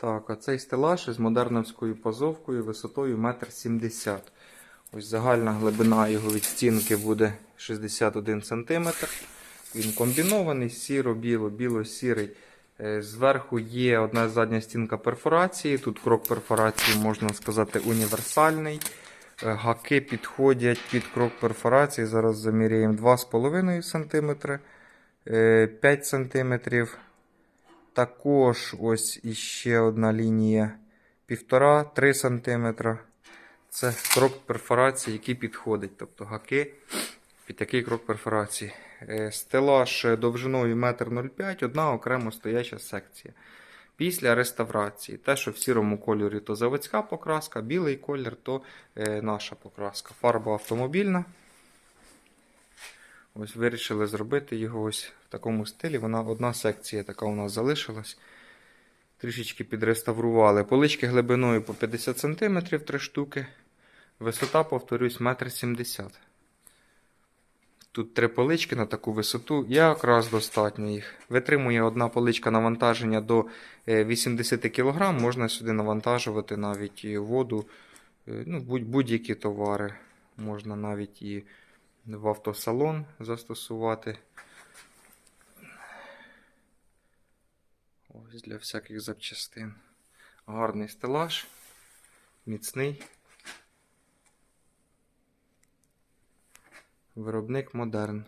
Так, а цей стелаж із модерновською позовкою висотою 1,70 м. Ось загальна глибина його від стінки буде 61 см. Він комбінований, сіро-біло, біло-сірий. Е, Зверху є одна задня стінка перфорації. Тут крок перфорації, можна сказати, універсальний. Е, Гаки підходять під крок перфорації. Зараз заміряємо 2,5 см, 5 см. Також ось іще одна лінія 1,5-3 см. Це крок перфорації, який підходить. Тобто гаки під такий крок перфорації. Е, Стелаж довжиною 1,05 м, одна окремо стояча секція. Після реставрації. Те, що в сірому кольорі, то заводська покраска, білий колір то е, наша покраска. Фарба автомобільна. Ось вирішили зробити його ось в такому стилі. Вона одна секція така у нас залишилась. Трішечки підреставрували. Полички глибиною по 50 см, 3 штуки. Висота, повторюсь, 1,70 м. Тут три полички на таку висоту, якраз достатньо їх. Витримує одна поличка навантаження до е, 80 кг. Можна сюди навантажувати навіть воду, е, ну, будь- будь-які товари. Можна навіть і в автосалон застосувати. Ось для всяких запчастин. Гарний стелаж, міцний. Виробник модерн.